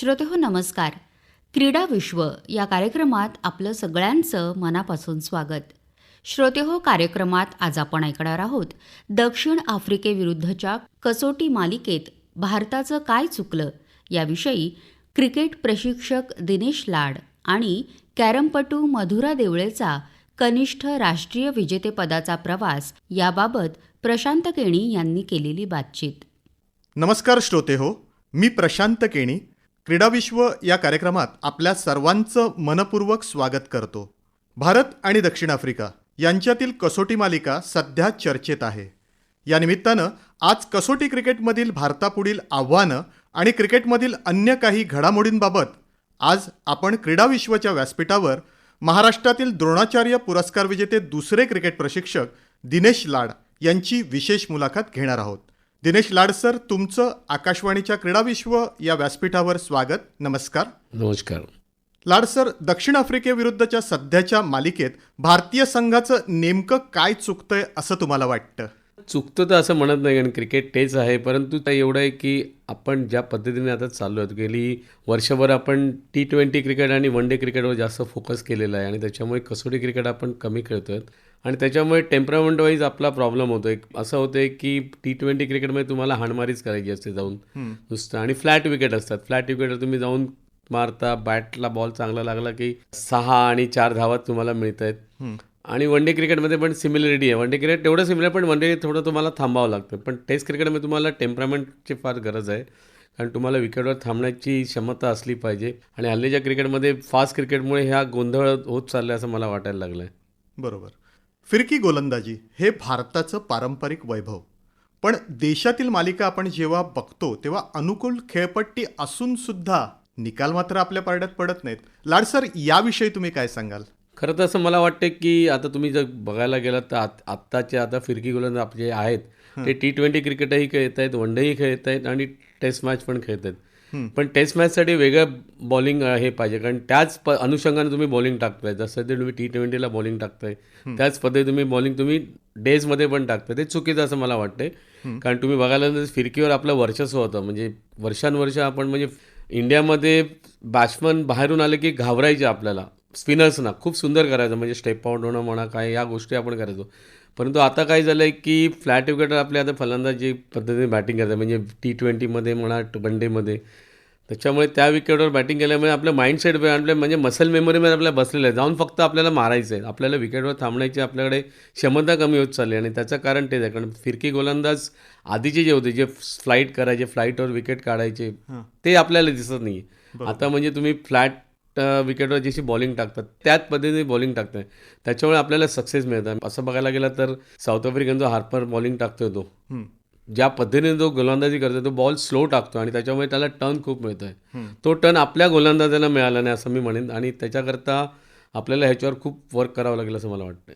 श्रोतेहो नमस्कार. क्रीडा विश्व या कार्यक्रमात आपलं सगळ्यांचं मनापासून स्वागत. श्रोतेहो कार्यक्रमात आज आपण ऐकणार आहोत दक्षिण आफ्रिकेविरुद्धच्या कसोटी मालिकेत भारताचं काय चुकलं याविषयी क्रिकेट प्रशिक्षक दिनेश लाड आणि कॅरमपटू मधुरा देवळेचा कनिष्ठ राष्ट्रीय विजेतेपदाचा प्रवास याबाबत प्रशांत केणी यांनी केलेली बातचीत. नमस्कार श्रोते हो. मी प्रशांत केणी क्रीडाविश्व या कार्यक्रमात आपल्या सर्वांचं मनपूर्वक स्वागत करतो. भारत आणि दक्षिण आफ्रिका यांच्यातील कसोटी मालिका सध्या चर्चेत आहे. या निमित्तानं आज कसोटी क्रिकेटमधील भारतापुढील आव्हानं आणि क्रिकेटमधील अन्य काही घडामोडींबाबत आज आपण क्रीडाविश्वच्या व्यासपीठावर महाराष्ट्रातील द्रोणाचार्य पुरस्कार विजेते दुसरे क्रिकेट प्रशिक्षक दिनेश लाड यांची विशेष मुलाखत घेणार आहोत. दिनेश लाड सर तुमचं आकाशवाणीच्या क्रीडाविश्व या व्यासपीठावर स्वागत. नमस्कार. नमस्कार. लाड सर दक्षिण आफ्रिकेविरुद्धच्या सध्याच्या मालिकेत भारतीय संघाचं नेमकं काय चुकतंय असं तुम्हाला वाटतं? चुकतं तर असं म्हणत नाही कारण क्रिकेट तेच आहे परंतु ते एवढं आहे की आपण ज्या पद्धतीने आता चाललो आहेत गेली वर्षभर आपण टी ट्वेंटी क्रिकेट आणि वन डे क्रिकेटवर जास्त फोकस केलेला आहे आणि त्याच्यामुळे कसोटी क्रिकेट आपण कमी खेळतो आहेत आणि त्याच्यामुळे टेम्परामेंट वाईज आपला प्रॉब्लेम होतो एक असं होतं की टी ट्वेंटी क्रिकेटमध्ये तुम्हाला हाणमारीच करायची असते जाऊन. नुसतं. आणि फ्लॅट विकेट असतात. फ्लॅट विकेटवर तुम्ही जाऊन मारता बॅटला बॉल चांगला लागला की सहा आणि चार धावात तुम्हाला मिळत आहेत आणि वन डे क्रिकेटमध्ये पण सिमिलरिटी आहे. वन डे क्रिकेट तेवढं सिमिलर पण वन डे थोडं तुम्हाला थांबावं लागतं. पण टेस्ट क्रिकेटमध्ये तुम्हाला टेम्परामेंटची फार गरज आहे. कारण तुम्हाला विकेटवर थांबण्याची क्षमता असली पाहिजे. आणि हल्लीच्या क्रिकेटमध्ये फास्ट क्रिकेटमुळे ह्या गोंधळ होत चाललं असं मला वाटायला लागलं आहे बरोबर. फिरकी गोलंदाजी हे भारताचं पारंपरिक वैभव. पण देशातील मालिका आपण जेव्हा बघतो तेव्हा अनुकूल खेळपट्टी असून सुद्धा निकाल मात्र आपल्या पारड्यात पडत नाहीत. लाड सर याविषयी तुम्ही काय सांगाल? खरं तर असं मला वाटतं की आता तुम्ही जर बघायला गेलात तर आत आत्ताचे आता फिरकी गोलंदाज जे आहेत ते टी ट्वेंटी क्रिकेटही खेळत आहेत वन डेही खेळत आहेत आणि टेस्ट मॅच पण खेळत आहेत पण टेस्ट मॅचसाठी वेगळं बॉलिंग हे पाहिजे. कारण त्याच प अनुषंगाने तुम्ही बॉलिंग टाकताय. जसं ते तुम्ही टी ट्वेंटीला बॉलिंग टाकताय त्याच पद्धती तुम्ही बॉलिंग तुम्ही डेजमध्ये पण टाकताय. ते चुकीचं असं मला वाटतंय. कारण तुम्ही बघायला फिरकीवर आपलं वर्चस्व होतं. म्हणजे वर्षानुवर्ष आपण म्हणजे इंडियामध्ये बॅट्समन बाहेरून आले की घाबरायचे आपल्याला. स्पिनर्सना खूप सुंदर करायचं. म्हणजे स्टेप आउट होणं म्हणा काय या गोष्टी आपण करायचो. परंतु आता काय झालं आहे की फ्लॅट विकेटर आपले आता फलंदाज जी पद्धतीने बॅटिंग करतात म्हणजे टी ट्वेंटीमध्ये म्हणा वन डेमध्ये त्याच्यामुळे त्या विकेटवर बॅटिंग केल्यामुळे आपलं माइंडसेट आपल्या म्हणजे मसल मेमरीमध्ये आपल्याला बसलेलं आहे. जाऊन फक्त आपल्याला मारायचं आहे. आपल्याला विकेटवर थांबण्याची आपल्याकडे क्षमता कमी होत चालली आणि त्याचं कारण तेच आहे. कारण फिरकी गोलंदाज आधीचे जे होते जे फ्लाईट करायचे फ्लाईटवर विकेट काढायचे ते आपल्याला दिसत नाही आता म्हणजे तुम्ही फ्लॅट विकेटवर जशी बॉलिंग टाकतात त्याच पद्धतीने बॉलिंग टाकताय. त्याच्यामुळे आपल्याला सक्सेस मिळतं. असं बघायला गेलं तर साऊथ आफ्रिकन जो हार्पर बॉलिंग टाकतोय तो ज्या पद्धतीने जो गोलंदाजी करतोय तो बॉल स्लो टाकतो आणि त्याच्यामुळे त्याला टर्न खूप मिळतो आहे तो टर्न आपल्या गोलंदाजाला मिळाला नाही असं मी म्हणेन आणि त्याच्याकरता आपल्याला ह्याच्यावर खूप वर्क करावं लागेल असं मला वाटतं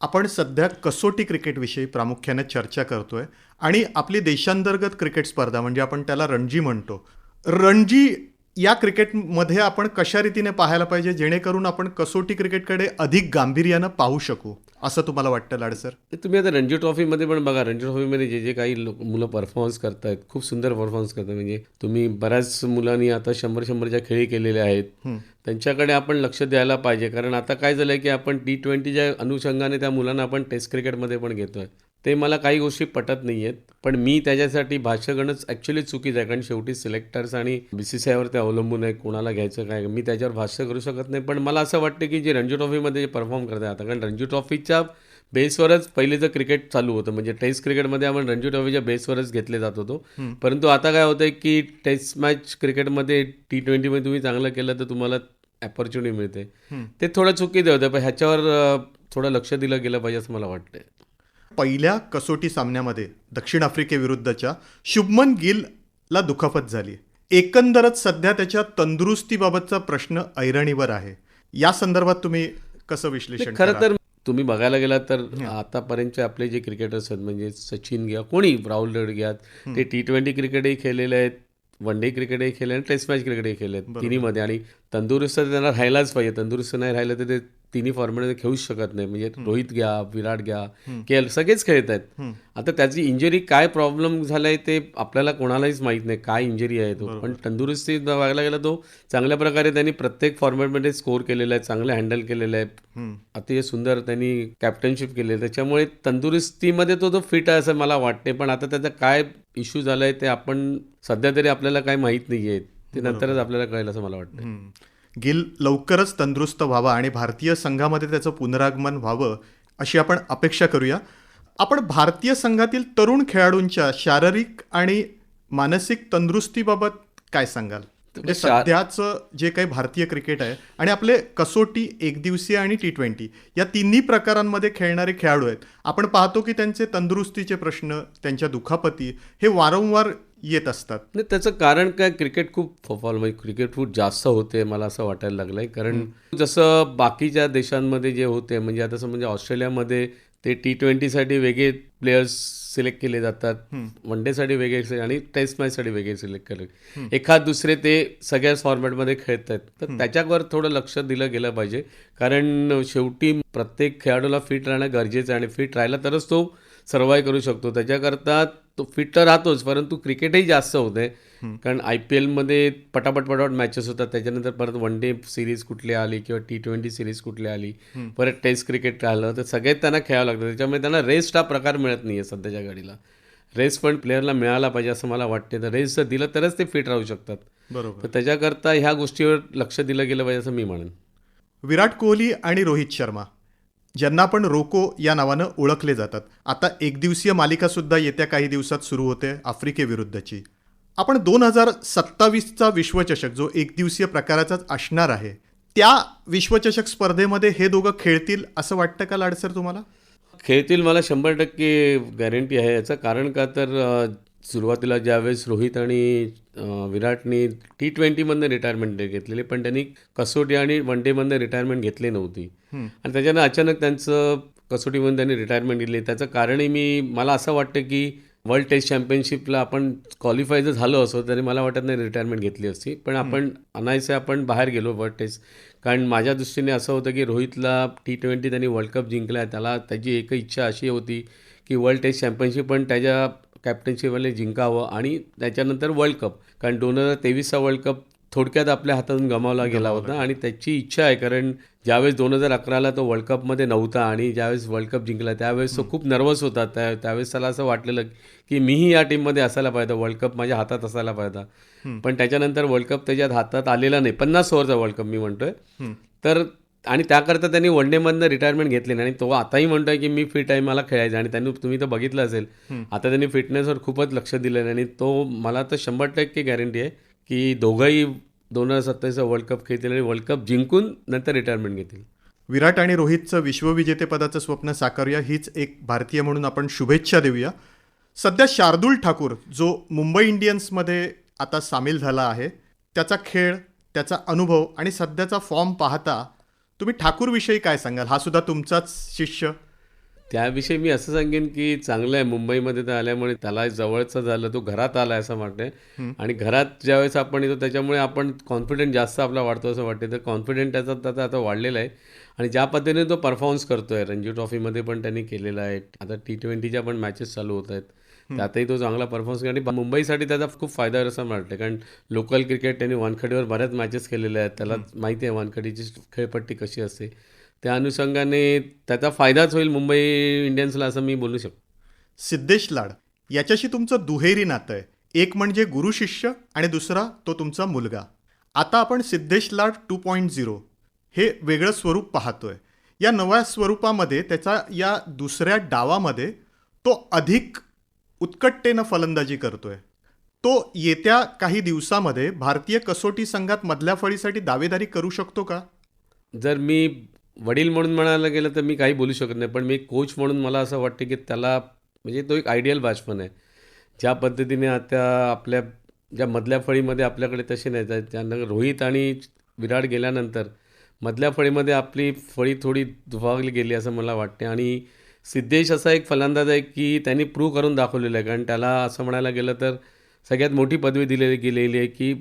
आपण सध्या कसोटी क्रिकेटविषयी प्रामुख्याने चर्चा करतोय आणि आपली देशांतर्गत क्रिकेट स्पर्धा म्हणजे आपण त्याला रणजी म्हणतो. रणजी या क्रिकेटमध्ये आपण कशा रीतीने पाहायला पाहिजे जेणेकरून आपण कसोटी क्रिकेटकडे अधिक गांभीर्यानं पाहू शकू? असं तुम्हाला वाटतं लाड सर? तुम्ही आता रणजी ट्रॉफीमध्ये पण बघा रणजी ट्रॉफीमध्ये जे जे काही लोक मुलं परफॉर्मन्स करतायत खूप सुंदर परफॉर्मन्स करतात म्हणजे तुम्ही बऱ्याच मुलांनी आता शंभर शंभरच्या खेळी केलेल्या आहेत. त्यांच्याकडे आपण लक्ष द्यायला पाहिजे. कारण आता काय झालं की आपण टी ट्वेंटीच्या अनुषंगाने त्या मुलांना आपण टेस्ट क्रिकेटमध्ये पण घेतोय. ते मला काही गोष्टी पटत नाही आहेत पण मी त्याच्यासाठी भाष्य करणंच ॲक्च्युली चुकीचं आहे. कारण शेवटी सिलेक्टर्स आणि बी सी सी आयवर ते अवलंबून आहे कोणाला घ्यायचं काय मी त्याच्यावर भाष्य करू शकत नाही. पण मला असं वाटतं की जे रणजी ट्रॉफीमध्ये जे परफॉर्म करतात आता कारण रणजी ट्रॉफीच्या बेसवरच पहिलेचं क्रिकेट चालू होतं म्हणजे टेस्ट क्रिकेटमध्ये आपण रणजी ट्रॉफीच्या बेसवरच घेतले जात होतो. परंतु आता काय होतं की टेस्ट मॅच क्रिकेटमध्ये टी ट्वेंटीमध्ये तुम्ही चांगलं केलं तर तुम्हाला अपॉर्च्युनिटी मिळते. ते थोडं चुकीचं होतं पण ह्याच्यावर थोडं लक्ष दिलं गेलं पाहिजे असं मला वाटतं पहिल्या कसोटी सामन्यामध्ये दक्षिण आफ्रिकेविरुद्धच्या शुभमन गिलला दुखापत झाली. एकंदरच सध्या त्याच्या तंदुरुस्तीबाबतचा प्रश्न ऐरणीवर आहे. या संदर्भात तुम्ही कसं विश्लेषण खरं? तर तुम्ही बघायला गेलात तर आतापर्यंतचे आपले जे क्रिकेटर्स आहेत म्हणजे सचिन घ्या कोणी? राहुल द्रविड घ्या ते टी ट्वेंटी क्रिकेटही खेळलेले आहेत वन डे क्रिकेटही खेळले आणि टेस्ट मॅच क्रिकेटही खेळले आहेत तिन्हीमध्ये. आणि तंदुरुस्त त्यांना राहायलाच पाहिजे. तंदुरुस्त नाही राहिलं तर ते तिन्ही फॉर्मॅटमध्ये खेळूच शकत नाही. म्हणजे रोहित घ्या विराट घ्या के एल सगळेच खेळत आहेत. आता त्याची इंजरी काय प्रॉब्लेम झालाय ते आपल्याला कोणालाच माहीत नाही. काय इंजरी आहे तो. पण तंदुरुस्ती बघायला गेला तो चांगल्या प्रकारे त्यांनी प्रत्येक फॉर्मॅटमध्ये स्कोर केलेला आहे चांगलं हँडल केलेलं आहे. अतिशय सुंदर त्यांनी कॅप्टनशिप केली. आहे त्याच्यामुळे तंदुरुस्तीमध्ये तो तो फिट आहे असं मला वाटते पण आता त्याचा काय इश्यू झालाय ते आपण सध्या तरी आपल्याला काय माहीत नाही आहे ते नंतरच आपल्याला कळेल असं मला वाटतं. गिल लवकरच तंदुरुस्त व्हावा आणि भारतीय संघामध्ये त्याचं पुनरागमन व्हावं अशी आपण अपेक्षा करूया. आपण भारतीय संघातील तरुण खेळाडूंच्या शारीरिक आणि मानसिक तंदुरुस्तीबाबत काय सांगाल? म्हणजे सध्याचं जे काही भारतीय क्रिकेट आहे आणि आपले कसोटी एकदिवसीय आणि टी ट्वेंटी या तिन्ही प्रकारांमध्ये खेळणारे खेळाडू आहेत. आपण पाहतो की त्यांचे तंदुरुस्तीचे प्रश्न त्यांच्या दुखापती हे वारंवार येत असतात. नाही त्याचं कारण काय? क्रिकेट खूप फॉल म्हणजे क्रिकेट खूप जास्त होते मला असं वाटायला लागलंय. कारण जसं बाकीच्या देशांमध्ये जे होते म्हणजे आता असं म्हणजे ऑस्ट्रेलियामध्ये ते टी ट्वेंटीसाठी वेगळे प्लेयर्स सिलेक्ट केले जातात. वन डेसाठी वेगळे आणि टेस्ट मॅचसाठी वेगळे सिलेक्ट केले. एखाद दुसरे ते सगळ्याच फॉर्मॅटमध्ये खेळत आहेत तर त्याच्यावर थोडं लक्ष दिलं गेलं पाहिजे. कारण शेवटी प्रत्येक खेळाडूला फिट राहणं गरजेचं आहे आणि फिट राहिला तरच तो सर्वाईव्ह करू शकतो. त्याच्याकरता तो फिट तर राहतोच परंतु क्रिकेटही जास्त होते. कारण आय पी एलमध्ये पटापट पटापट मॅचेस होतात. त्याच्यानंतर परत वन डे सिरीज कुठली आली किंवा टी ट्वेंटी सिरीज कुठली आली परत टेस्ट क्रिकेट आलं तर सगळेच त्यांना खेळावं लागतं. त्याच्यामुळे त्यांना रेस्ट हा प्रकार मिळत नाही आहे सध्याच्या घडीला. रेस्ट पण प्लेअरला मिळाला पाहिजे असं मला वाटते तर रेस्ट जर दिलं तरच ते फिट राहू शकतात. बरोबर. तर त्याच्याकरता ह्या गोष्टीवर लक्ष दिलं गेलं पाहिजे असं मी म्हणेन. विराट कोहली आणि रोहित शर्मा. ज्यांना आपण रोको या नावानं ओळखले जातात. आता एकदिवसीय मालिकासुद्धा येत्या काही दिवसात सुरू होते आफ्रिकेविरुद्धची. आपण दोन हजार सत्तावीसचा विश्वचषक जो एकदिवसीय प्रकाराचाच असणार आहे त्या विश्वचषक स्पर्धेमध्ये हे दोघं खेळतील असं वाटतं का लाडसर तुम्हाला? खेळतील मला शंभर टक्के गॅरंटी आहे याचं. कारण का तर सुरुवातीला ज्यावेळेस रोहित आणि विराटनी टी ट्वेंटीमधनं रिटायरमेंट घेतलेली पण त्यांनी कसोटी आणि वन डेमधनं रिटायरमेंट घेतली नव्हती. आणि त्याच्यानं अचानक त्यांचं कसोटीमध्ये त्यांनी रिटायरमेंट घेतली त्याचं कारणही मी मला असं वाटतं की वर्ल्ड टेस्ट चॅम्पियनशिपला आपण क्वालिफाय जर झालो असो तरी मला वाटत नाही रिटायरमेंट घेतली असती. पण आपण अनायसे आपण बाहेर गेलो वर्ल्ड टेस्ट कारण माझ्या दृष्टीने असं होतं की रोहितला टी ट्वेंटी त्यांनी वर्ल्ड कप जिंकला त्याला त्याची एक इच्छा अशी होती की वर्ल्ड टेस्ट चॅम्पियनशिप पण त्याच्या कॅप्टनशिपवाले जिंकावं आणि त्याच्यानंतर वर्ल्ड कप. कारण दोन हजार तेवीसचा वर्ल्ड कप थोडक्यात आपल्या हातातून गमावला गेला होता आणि त्याची इच्छा आहे. कारण ज्यावेळेस दोन हजार अकराला तो वर्ल्ड कपमध्ये नव्हता आणि ज्यावेळेस वर्ल्ड कप जिंकला त्यावेळेस तो खूप नर्वस होता. त्या त्यावेळेस त्याला असं वाटलेलं की मीही या टीममध्ये असायला पाहिजे. वर्ल्ड कप माझ्या हातात असायला पाहिजे. पण त्याच्यानंतर वर्ल्ड कप त्याच्यात हातात आलेला नाही. पन्नास ओव्हरचा वर्ल्ड कप मी म्हणतोय. तर आणि त्याकरता त्यांनी वन डेमधनं रिटायरमेंट घेतली नाही. आणि तो आताही म्हणतोय की मी फिट आहे मला खेळायचं आणि त्यांनी तुम्ही तर बघितलं असेल. आता त्यांनी फिटनेसवर खूपच लक्ष दिलं आहे आणि तो मला तर शंभर टक्के गॅरंटी आहे की दोघंही दोन हजार सत्तावीसचा वर्ल्ड कप खेळतील आणि वर्ल्ड कप जिंकून नंतर रिटायरमेंट घेतील. विराट आणि रोहितचं विश्वविजेतेपदाचं स्वप्न साकारूया. हीच एक भारतीय म्हणून आपण शुभेच्छा देऊया. सध्या शार्दूल ठाकूर जो मुंबई इंडियन्समध्ये आता सामील झाला आहे त्याचा खेळ त्याचा अनुभव आणि सध्याचा फॉर्म पाहता तुम्ही ठाकूरविषयी काय सांगाल? हा सुद्धा तुमचाच शिष्य. त्याविषयी मी असं सांगेन की चांगलं आहे. मुंबईमध्ये तर आल्यामुळे त्याला जवळचं झालं तो घरात आला असं वाटतंय. आणि घरात ज्यावेळेस आपण येतो त्याच्यामुळे आपण कॉन्फिडंट जास्त आपला वाढतो असं वाटते तर कॉन्फिडंट त्याचा त्याचा आता वाढलेला आहे. आणि ज्या पद्धतीने तो परफॉर्मन्स करतोय रणजी ट्रॉफीमध्ये पण त्यांनी केलेला आहे. आता टी ट्वेंटीच्या पण मॅचेस चालू होत आहेत. त्यातही तो चांगला परफॉर्मन्स आणि मुंबईसाठी त्याचा खूप फायदा आहे असं वाटतं कारण लोकल क्रिकेट त्यांनी वानखडीवर बऱ्याच मॅचेस केलेल्या आहेत. त्याला माहिती आहे वानखडीची खेळपट्टी कशी असते. त्या अनुषंगाने त्याचा फायदाच होईल मुंबई इंडियन्सला असं मी बोलू शकतो. सिद्धेश लाड याच्याशी तुमचं दुहेरी नातं आहे. एक म्हणजे गुरु शिष्य आणि दुसरा तो तुमचा मुलगा. आता आपण Siddhesh Lad two point zero हे वेगळं स्वरूप पाहतोय. या नव्या स्वरूपामध्ये त्याचा या दुसऱ्या डावामध्ये तो अधिक उत्कटतेनं फलंदाजी करतोय. तो येत्या काही दिवसामध्ये भारतीय कसोटी संघात मधल्या फळीसाठी दावेदारी करू शकतो का? जर मी वडील म्हणून म्हणायला गेलं तर मी काही बोलू शकत नाही पण मी कोच म्हणून मला असं वाटतं की त्याला म्हणजे तो एक आयडियल बॅट्समन आहे. ज्या पद्धतीने आता आपल्या ज्या मधल्या फळीमध्ये आपल्याकडे तसे नाही जात त्यानंतर रोहित आणि विराट गेल्यानंतर मधल्या फळीमध्ये आपली फळी थोडी दुभागली गेली असं मला वाटते आणि सिद्धेश असा एक फलंदाज आहे की त्यांनी प्रूव्ह करून दाखवलेलं आहे. कारण त्याला असं म्हणायला गेलं तर सगळ्यात मोठी पदवी दिलेली गेलेली आहे की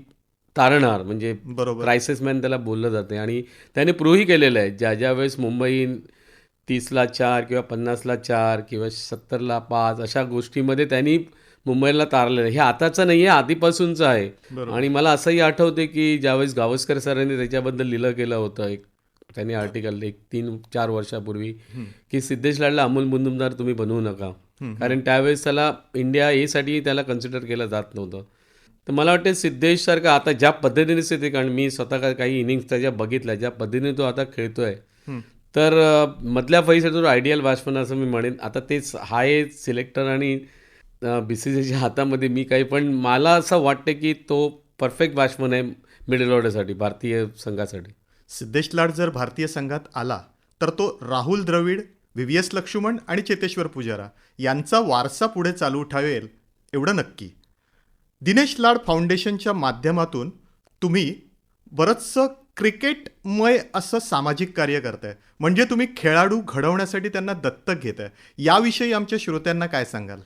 तारणहार म्हणजे बरोबर. क्रायसिस मॅन त्याला बोललं जाते आणि त्याने प्रूव्हही केलेलं आहे. ज्या ज्या वेळेस मुंबई तीसला चार किंवा पन्नासला चार किंवा सत्तरला पाच अशा गोष्टीमध्ये त्यांनी मुंबईला तारलेलं आहे. हे आताचं नाही आहे आधीपासूनचं आहे. आणि मला असंही आठवते की ज्यावेळेस गावस्कर सरांनी त्याच्याबद्दल लिहिलं केलं होतं एक त्यांनी आर्टिकल एक तीन चार वर्षापूर्वी की सिद्धेश लाडला अमोल मुजुमदार तुम्ही बनवू नका. कारण त्यावेळेस त्याला इंडिया एसाठी त्याला कन्सिडर केलं जात नव्हतं. तर मला वाटतं सिद्धेशसारखं आता ज्या पद्धतीने स्थिती कारण मी स्वतः काही इनिंग्स त्याच्या बघितल्या ज्या पद्धतीने तो आता खेळतोय. तर मधल्या फळीसाठी तो आयडियल बॅट्समन असं मी म्हणेन. आता तेच हा आहे सिलेक्टर आणि बी सी सीच्या हातामध्ये मी काही पण मला असं वाटतं की तो परफेक्ट बॅट्समन आहे मिडल ऑर्डरसाठी भारतीय संघासाठी. सिद्धेश लाड जर भारतीय संघात आला तर तो Rahul Dravid V V S Laxman आणि चेतेश्वर पुजारा यांचा वारसा पुढे चालू ठेवेल एवढं नक्की. दिनेश लाड फाउंडेशनच्या माध्यमातून तुम्ही बरंचसं क्रिकेटमय असं सामाजिक कार्य करताय. म्हणजे तुम्ही खेळाडू घडवण्यासाठी त्यांना दत्तक घेत आहे याविषयी आमच्या श्रोत्यांना काय सांगाल?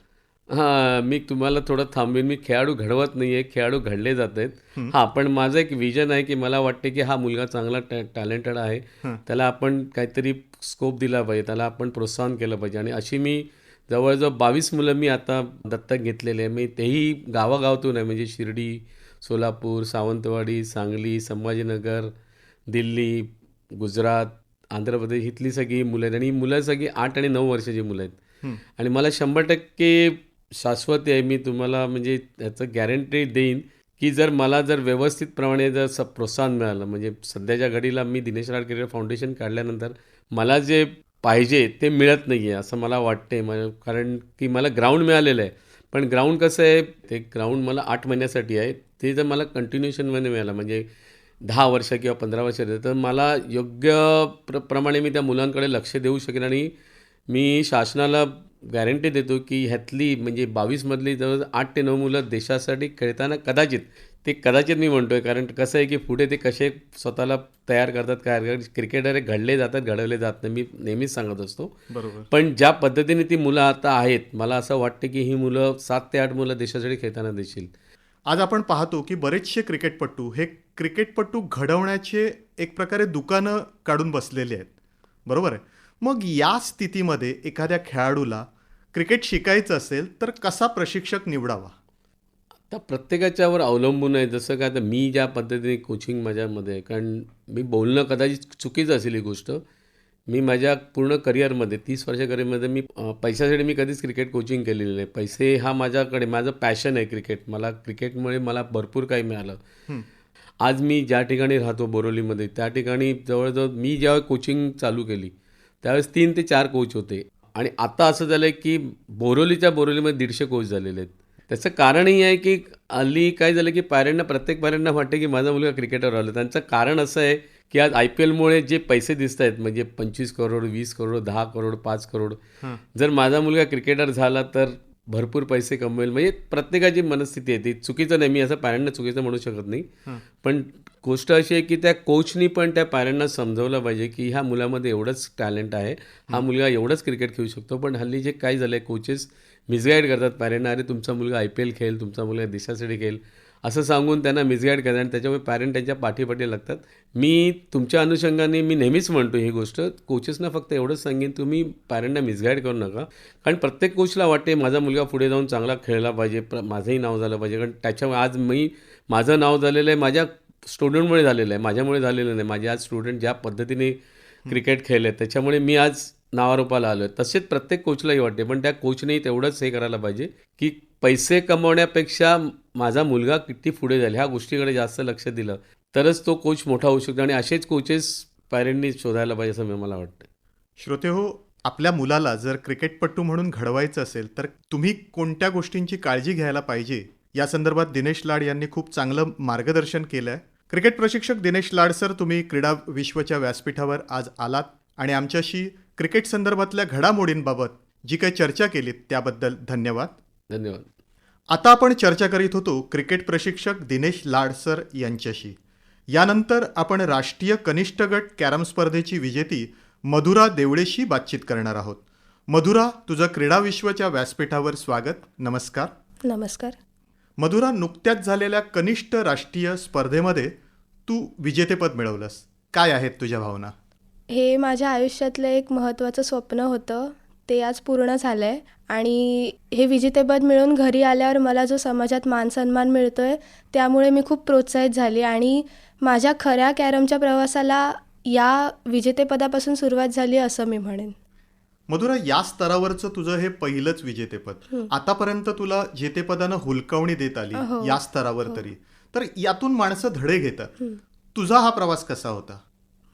हां मी तुम्हाला थोडं थांबवेन मी खेळाडू घडवत नाही आहे खेळाडू घडले जात आहेत. हां. पण माझं एक विजन आहे की मला वाटते की हा मुलगा चांगला टॅ टॅलेंटेड आहे. त्याला आपण काहीतरी स्कोप दिला पाहिजे त्याला आपण प्रोत्साहन केलं पाहिजे. आणि अशी मी जवळजवळ बावीस मुलं मी आता दत्तक घेतलेले आहे. मी तेही गावागावातून आहे. म्हणजे शिर्डी सोलापूर सावंतवाडी सांगली संभाजीनगर दिल्ली गुजरात आंध्र प्रदेश इथली सगळी मुलं आहेत. आणि ही मुलं सगळी आठ आणि नऊ वर्षाची मुलं आहेत. आणि मला शंभर टक्के शाश्वती आहे मी तुम्हाला म्हणजे त्याचं गॅरंटी देईन की जर मला जर व्यवस्थितप्रमाणे जर स प्रोत्साहन मिळालं म्हणजे सध्याच्या घडीला मी दिनेश राड फाउंडेशन काढल्यानंतर मला जे पाहिजे ते मिळत नाही आहे असं मला वाटते मला कारण की मला ग्राउंड मिळालेलं आहे. पण ग्राउंड कसं आहे ते ग्राउंड मला आठ महिन्यासाठी आहे. ते जर मला कंटिन्युएशनमध्ये मिळालं म्हणजे दहा वर्ष किंवा पंधरा वर्ष तर मला योग्य प्र प्रमाणे मी त्या मुलांकडे लक्ष देऊ शकेन आणि मी शासनाला गॅरंटी देतो की ह्यातली म्हणजे बावीसमधली जवळ आठ ते नऊ मुलं देशासाठी खेळताना कदाचित ते कदाचित मी म्हणतो आहे कारण कसं आहे की पुढे ते कसे स्वतःला तयार करतात काय क्रिकेटर हे घडले जातात घडवले जात नाही मी नेहमीच सांगत असतो. बरोबर. पण ज्या पद्धतीने ती मुलं आता आहेत मला असं वाटतं की ही मुलं सात ते आठ मुलं देशासाठी खेळताना देशील आज आपण पाहतो की बरेचसे क्रिकेटपटू हे क्रिकेटपटू घडवण्याचे एक प्रकारे दुकानं काढून बसलेले आहेत. बरोबर आहे? मग या स्थितीमध्ये एखाद्या खेळाडूला क्रिकेट शिकायचं असेल तर कसा प्रशिक्षक निवडावा? आता प्रत्येकाच्यावर अवलंबून आहे. जसं काय आता मी ज्या पद्धतीने कोचिंग माझ्यामध्ये आहे कारण मी बोलणं कदाचित चुकीचं असेल ही गोष्ट. मी माझ्या पूर्ण करिअरमध्ये तीस वर्ष करिअरमध्ये मी पैशासाठी मी कधीच क्रिकेट कोचिंग केलेली नाही. पैसे हा माझ्याकडे माझं पॅशन आहे क्रिकेट मला क्रिकेटमुळे मला भरपूर काही मिळालं. आज मी ज्या ठिकाणी राहतो बोरोलीमध्ये त्या ठिकाणी जवळजवळ मी जेव्हा कोचिंग चालू केली त्यावेळेस तीन ते चार कोच होते. आणि आता असं झालं आहे की बोरोलीच्या बोरोलीमध्ये दीडशे कोच झालेले आहेत. त्याचं कारणही आहे की हल्ली काय झालं की पॅरेंटना प्रत्येक पॅरेंटना वाटतं की माझा मुलगा क्रिकेटर आला त्यांचं कारण असं आहे की आज आय पी एलमुळे जे पैसे दिसत आहेत म्हणजे पंचवीस करोड वीस करोड दहा करोड पाच करोड जर माझा मुलगा क्रिकेटर झाला तर भरपूर पैसे कमवेल. म्हणजे प्रत्येकाची मनस्थिती आहे ती. चुकीचं नाही मी असं पॅरेंटना चुकीचं म्हणू शकत नाही. पण गोष्ट अशी आहे की त्या कोचनी पण त्या पॅरेंटना समजवलं पाहिजे की ह्या मुलामध्ये एवढंच टॅलेंट आहे. हा मुलगा एवढंच क्रिकेट खेळू शकतो. पण हल्ली जे काय झालं आहे कोचेस मिसगाईड करतात पॅरेंटना अरे तुमचा मुलगा आय पी एल खेळेल तुमचा मुलगा देशासाठी खेळेल. असं सांगून त्यांना मिसगाईड करतात आणि त्याच्यामुळे पॅरेंट त्यांच्या पाठीपाठी लागतात. मी तुमच्या अनुषंगाने मी नेहमीच म्हणतो ही गोष्ट कोचेसना फक्त एवढंच सांगेन तुम्ही पॅरेंटना मिसगाईड करू नका. कारण प्रत्येक कोचला वाटते माझा मुलगा पुढे जाऊन चांगला खेळला पाहिजे प्र माझंही नाव झालं पाहिजे. कारण त्याच्यामुळे आज मी माझं नाव झालेलं आहे माझ्या स्टुडंटमुळे झालेलं आहे माझ्यामुळे झालेलं नाही. माझे आज स्टुडंट ज्या पद्धतीने क्रिकेट खेळले त्याच्यामुळे मी आज नावारूपाला आलो आहे तसेच प्रत्येक कोचलाही वाटते पण त्या कोचनेही तेवढंच हे करायला पाहिजे की पैसे कमवण्यापेक्षा माझा मुलगा किती पुढे जाईल ह्या गोष्टीकडे जास्त लक्ष दिलं तरच तो कोच मोठा होऊ शकतो आणि असेच कोचेस पॅरेंटनी शोधायला पाहिजे असं मला वाटतं श्रोते हो आपल्या मुलाला जर क्रिकेटपटू म्हणून घडवायचं असेल तर तुम्ही कोणत्या गोष्टींची काळजी घ्यायला पाहिजे? या संदर्भात दिनेश लाड यांनी खूप चांगलं मार्गदर्शन केलं आहे क्रिकेट प्रशिक्षक दिनेश लाड सर तुम्ही क्रीडा विश्वच्या व्यासपीठावर आज आलात आणि आमच्याशी क्रिकेट संदर्भातल्या घडामोडींबाबत जी काही चर्चा केलीत त्याबद्दल धन्यवाद. धन्यवाद. आता आपण चर्चा करीत होतो क्रिकेट प्रशिक्षक दिनेश लाड सर यांच्याशी. यानंतर आपण राष्ट्रीय कनिष्ठ गट कॅरम स्पर्धेची विजेती मधुरा देवळेशी बातचीत करणार आहोत. मधुरा तुझं क्रीडा विश्वच्या व्यासपीठावर स्वागत. नमस्कार. नमस्कार. मधुरा नुकत्याच झालेल्या कनिष्ठ राष्ट्रीय स्पर्धेमध्ये तू विजेतेपद मिळवलंस. काय आहेत तुझ्या भावना? हे माझ्या आयुष्यातलं एक महत्त्वाचं स्वप्न होतं. ते आज पूर्ण झालं आहे आणि हे विजेतेपद मिळून घरी आल्यावर मला जो समाजात मानसन्मान मिळतो आहे त्यामुळे मी खूप प्रोत्साहित झाली. आणि माझ्या खऱ्या कॅरमच्या प्रवासाला या विजेतेपदापासून सुरुवात झाली असं मी म्हणेन. मधुरा या स्तरावरचं तुझं हे पहिलंच विजेतेपद आतापर्यंत तुला जेतेपदानं हुलकावणी देत आली हो. या स्तरावर तरी. तर यातून माणसं धडे घेतात. तुझा हा प्रवास कसा होता?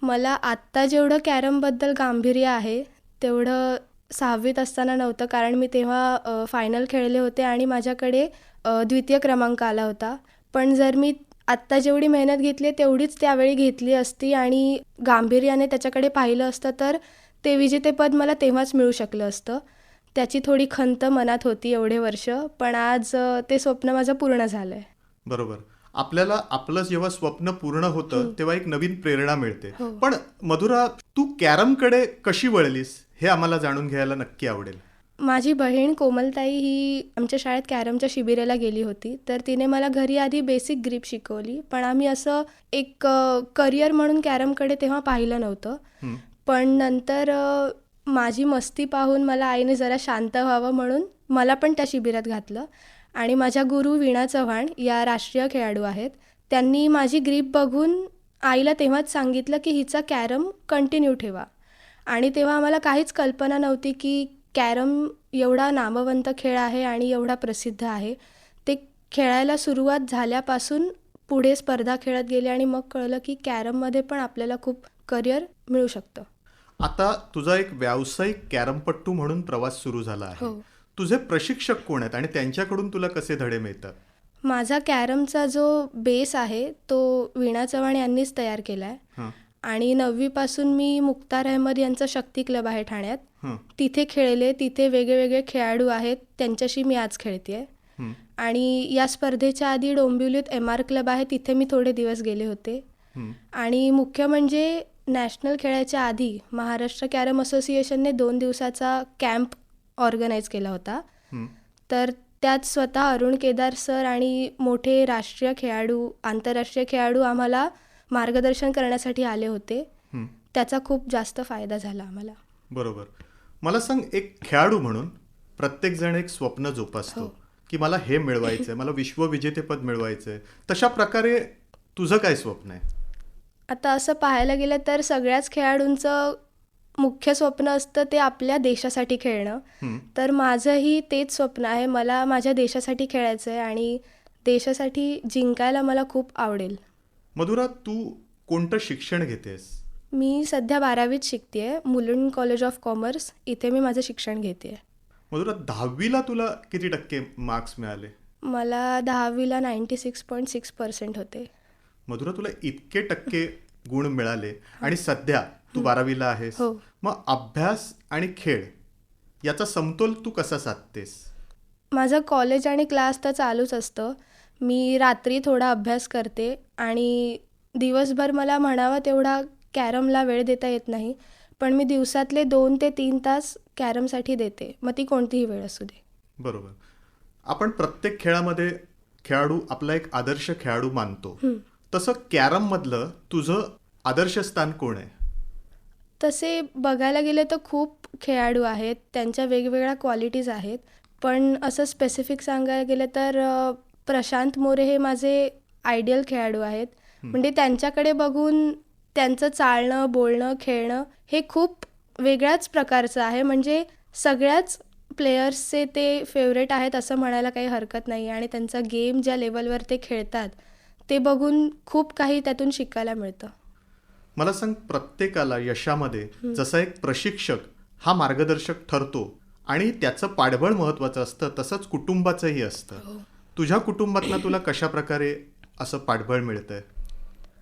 मला आत्ता जेवढं कॅरमबद्दल गांभीर्य आहे तेवढं सहावीत असताना नव्हतं कारण मी तेव्हा फायनल खेळले होते आणि माझ्याकडे द्वितीय क्रमांक आला होता. पण जर मी आत्ता जेवढी मेहनत घेतली तेवढीच त्यावेळी घेतली असती आणि गांभीर्याने त्याच्याकडे पाहिलं असतं तर ते विजेतेपद मला तेव्हाच मिळू शकलं असतं. त्याची थोडी खंत मनात होती एवढे वर्ष पण आज ते स्वप्न माझं पूर्ण झालं आहे बरोबर. आपल्याला आपलं जेव्हा स्वप्न पूर्ण होतं तेव्हा एक नवीन प्रेरणा मिळते. हो. पण मधुरा तू कॅरमकडे कशी वळलीस? हे आम्हाला जाणून घ्यायला नक्की आवडेल. माझी बहीण कोमलताई ही आमच्या शाळेत कॅरमच्या शिबिराला गेली होती. तर तिने मला घरी आधी बेसिक ग्रीप शिकवली. पण आम्ही असं एक करिअर म्हणून कॅरमकडे तेव्हा पाहिलं नव्हतं. पण नंतर माझी मस्ती पाहून मला आईने जरा शांत व्हावं म्हणून मला पण त्या शिबिरात घातलं. आणि माझ्या गुरु वीणा चव्हाण या राष्ट्रीय खेळाडू आहेत. त्यांनी माझी ग्रीप बघून आईला तेव्हाच सांगितलं की हिचा कॅरम कंटिन्यू ठेवा. आणि तेव्हा आम्हाला काहीच कल्पना नव्हती की कॅरम एवढा नामवंत खेळ आहे आणि एवढा प्रसिद्ध आहे. ते खेळायला सुरुवात झाल्यापासून पुढे स्पर्धा खेळत गेले आणि मग कळलं की कॅरममध्ये पण आपल्याला खूप करिअर मिळू शकतं. आता तुझा एक व्यावसायिक कॅरमपट्टू म्हणून प्रवास सुरू झाला आहे. हो. तुझे प्रशिक्षक कोण आहेत आणि त्यांच्याकडून तुला कसे धडे मिळतात? माझा कॅरमचा जो बेस आहे तो वीणा चव्हाण यांनीच तयार केला आहे आणि नववीपासून मी मुक्तार अहमद यांचा शक्ती क्लब आहे ठाण्यात तिथे खेळले तिथे वेगवेगळे खेळाडू आहेत त्यांच्याशी मी आज खेळते. आणि या स्पर्धेच्या आधी डोंबिवलीत एम आर क्लब आहे तिथे मी थोडे दिवस गेले होते. आणि मुख्य म्हणजे नॅशनल खेळाच्या आधी महाराष्ट्र कॅरम असोसिएशनने दोन दिवसाचा कॅम्प ऑर्गनाईज केला होता. तर त्यात स्वतः अरुण केदार सर आणि मोठे राष्ट्रीय खेळाडू आंतरराष्ट्रीय खेळाडू आम्हाला मार्गदर्शन करण्यासाठी आले होते. हं. त्याचा खूप जास्त फायदा झाला आम्हाला. बरोबर. मला सांग एक खेळाडू म्हणून प्रत्येकजण एक स्वप्न जोपासतो की मला हे मिळवायचंय मला विश्वविजेतेपद मिळवायचंय. तशा प्रकारे तुझं काय स्वप्न आहे? आता असं पाहायला गेलं तर सगळ्याच खेळाडूंचं मुख्य स्वप्न असतं ते आपल्या देशासाठी खेळणं. हं. तर माझंही तेच स्वप्न आहे. मला माझ्या देशासाठी खेळायचं आहे आणि देशासाठी जिंकायला मला खूप आवडेल. मधुरा तू कोणतं शिक्षण घेतेस? मी सध्या बारावीत शिकते मुलुंड कॉलेज ऑफ कॉमर्स इथे मी माझं शिक्षण घेते मधुरा दहावीला तुला किती टक्के मार्क्स मिळाले? मला दहावीला ninety six point six percent होते. मधुरा तुला इतके टक्के गुण मिळाले. आणि सध्या तू बारावीला आहेस. हो. मग अभ्यास आणि खेळ याचा समतोल तू कसा साधतेस? माझं कॉलेज आणि क्लास तर चालूच असतं. मी रात्री थोडा अभ्यास करते आणि दिवसभर मला म्हणावा तेवढा कॅरमला वेळ देता येत नाही पण मी दिवसातले दोन ते तीन तास कॅरमसाठी देते. मग ती कोणतीही वेळ असू दे. बरोबर. आपण प्रत्येक खेळामध्ये खेळाडू आपला एक आदर्श खेळाडू मानतो. तसं कॅरम मधलं तुझं आदर्श स्थान कोण आहे? तसे बघायला गेले तर खूप खेळाडू आहेत त्यांच्या वेगवेगळ्या क्वालिटीज आहेत पण असं स्पेसिफिक सांगायला गेलं तर प्रशांत मोरे हे माझे आयडियल खेळाडू आहेत. म्हणजे त्यांच्याकडे बघून त्यांचं चालणं बोलणं खेळणं हे खूप वेगळ्याच प्रकारचं आहे. म्हणजे सगळ्याच प्लेयर्सचे ते फेवरेट आहेत असं म्हणायला काही हरकत नाही. आणि त्यांचा गेम ज्या लेवलवर ते खेळतात ते बघून खूप काही त्यातून शिकायला मिळतं. मला सांग प्रत्येकाला यशामध्ये जसा एक प्रशिक्षक हा मार्गदर्शक ठरतो आणि त्याचं पाठबळ महत्वाचं असतं तसंच कुटुंबाचंही असतं. तुझ्या कुटुंबातनं तुला कशा प्रकारे असं पाठबळ मिळतंय?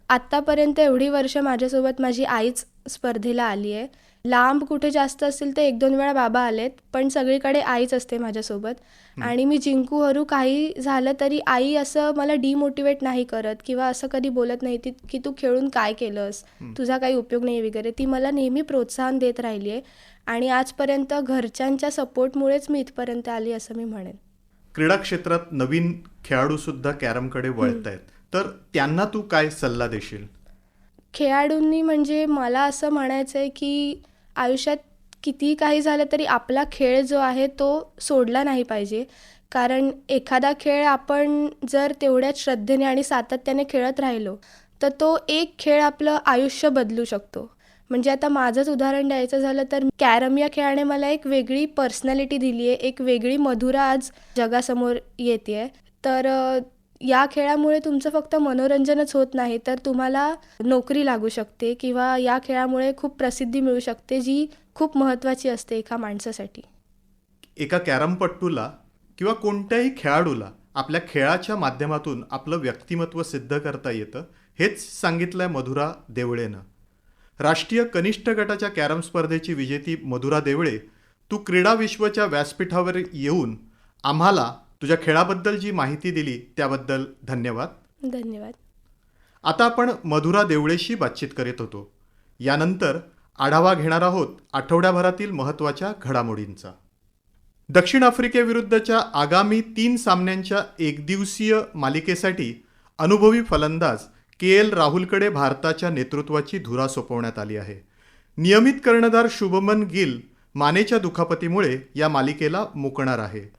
आत्तापर्यंत एवढी वर्ष माझ्यासोबत माझी आईच स्पर्धेला आली आहे लांब कुठे जास्त असेल तर एक दोन वेळा बाबा आलेत पण सगळीकडे आईच असते माझ्यासोबत. आणि मी जिंकू हरू काही झालं तरी आई असं मला डिमोटिवेट नाही करत किंवा असं कधी बोलत नाही ती की तू खेळून काय केलंस? तुझा काही उपयोग नाही वगैरे. ती मला नेहमी प्रोत्साहन देत राहिली आहे आणि आजपर्यंत घरच्यांच्या सपोर्टमुळेच मी इथपर्यंत आली असं मी म्हणेन. क्रीडा क्षेत्रात नवीन खेळाडू सुद्धा कॅरमकडे वळत आहेत तर त्यांना तू काय सल्ला देशील? खेळाडूंनी म्हणजे मला असं म्हणायचं आहे की आयुष्यात कितीही काही झालं तरी आपला खेळ जो आहे तो सोडला नाही पाहिजे. कारण एखादा खेळ आपण जर तेवढ्याच श्रद्धेने आणि सातत्याने खेळत राहिलो तर तो एक खेळ आपलं आयुष्य बदलू शकतो. म्हणजे आता माझंच उदाहरण द्यायचं झालं तर कॅरम या खेळाने मला एक वेगळी पर्सनॅलिटी दिली आहे एक वेगळी मधुरा आज जगासमोर येते आहे तर या खेळामुळे तुमचं फक्त मनोरंजनच होत नाही तर तुम्हाला नोकरी लागू शकते किंवा या खेळामुळे खूप प्रसिद्धी मिळू शकते जी खूप महत्त्वाची असते एका माणसासाठी. एका कॅरमपट्टूला किंवा कोणत्याही खेळाडूला आपल्या खेळाच्या माध्यमातून आपलं व्यक्तिमत्व सिद्ध करता येतं हेच सांगितलंय मधुरा देवळेनं. राष्ट्रीय कनिष्ठ गटाच्या कॅरम स्पर्धेची विजेती मधुरा देवळे तू क्रीडा विश्वच्या व्यासपीठावर येऊन आम्हाला तुझ्या खेळाबद्दल जी माहिती दिली त्याबद्दल धन्यवाद. धन्यवाद. आता आपण मधुरा देवळेशी बातचीत करीत होतो. यानंतर आढावा घेणार आहोत आठवड्याभरातील महत्त्वाच्या घडामोडींचा. दक्षिण आफ्रिकेविरुद्धच्या आगामी तीन सामन्यांच्या एकदिवसीय मालिकेसाठी अनुभवी फलंदाज के एल राहुलकडे भारताच्या नेतृत्वाची धुरा सोपवण्यात आली आहे. नियमित कर्णधार शुभमन गिल मानेच्या दुखापतीमुळे या मालिकेला मुकणार आहे.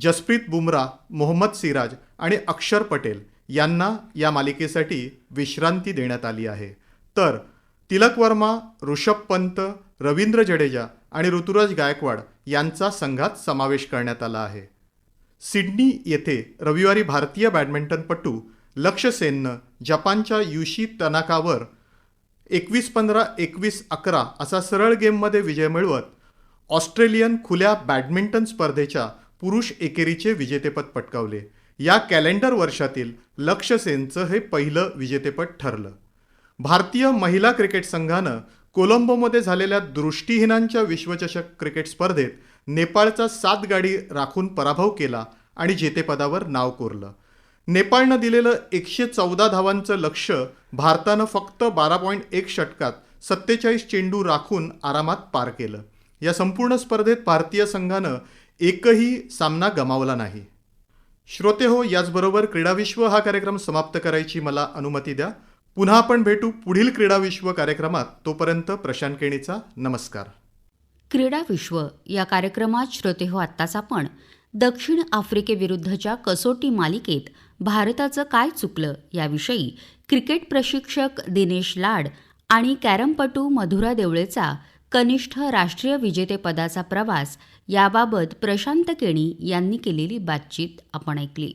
जसप्रीत बुमराह मोहम्मद सिराज आणि अक्षर पटेल यांना या मालिकेसाठी विश्रांती देण्यात आली आहे. तर तिलक वर्मा ऋषभ पंत रवींद्र जडेजा आणि ऋतुराज गायकवाड यांचा संघात समावेश करण्यात आला आहे. सिडनी येथे रविवारी भारतीय बॅडमिंटनपटू लक्ष सेननं जपानच्या युशी तनाकावर एकवीस पंधरा एकवीस अकरा असा सरळ गेममध्ये विजय मिळवत ऑस्ट्रेलियन खुल्या बॅडमिंटन स्पर्धेच्या पुरुष एकेरीचे विजेतेपद पटकावले. या कॅलेंडर वर्षातील लक्ष सेनचं हे पहिलं विजेतेपद ठरलं. भारतीय महिला क्रिकेट संघानं कोलंबोमध्ये झालेल्या दृष्टीहीनांच्या विश्वचषक क्रिकेट स्पर्धेत नेपाळचा सात गाडी राखून पराभव केला आणि जेतेपदावर नाव कोरलं. नेपाळनं दिलेलं एकशे चौदा धावांचं लक्ष भारतानं फक्त बारा पॉईंट एक षटकात सत्तेचाळीस चेंडू राखून आरामात पार केलं. या संपूर्ण स्पर्धेत भारतीय संघानं एकही सामना गमावला नाही. श्रोते हो याचबरोबर क्रीडाविश्व हा कार्यक्रम समाप्त करायची मला अनुमती द्या. पुन्हा आपण भेटू पुढील क्रीडाविश्व कार्यक्रमात. तोपर्यंत प्रशांत केणीचा नमस्कार. क्रीडा विश्व या कार्यक्रमात श्रोते हो आत्ताच आपण दक्षिण आफ्रिकेविरुद्धच्या कसोटी मालिकेत भारताचं काय चुकलं याविषयी क्रिकेट प्रशिक्षक दिनेश लाड आणि कॅरमपटू मधुरा देवळेचा कनिष्ठ राष्ट्रीय विजेतेपदाचा प्रवास याबाबत प्रशांत केणी यांनी केलेली बातचीत आपण ऐकली.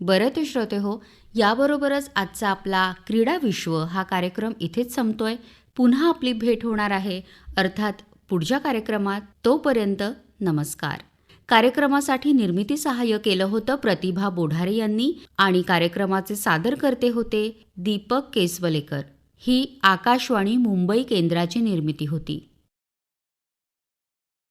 बरं ते श्रोते हो याबरोबरच आजचा आपला क्रीडा विश्व हा कार्यक्रम इथेच संपतोय. पुन्हा आपली भेट होणार आहे. अर्थात पुढच्या कार्यक्रमात तोपर्यंत नमस्कार. कार्यक्रमासाठी निर्मिती सहाय्य केलं होतं प्रतिभा बोढारे यांनी आणि कार्यक्रमाचे सादरकर्ते होते दीपक केसवलेकर. ही आकाशवाणी मुंबई केंद्राची निर्मिती होती.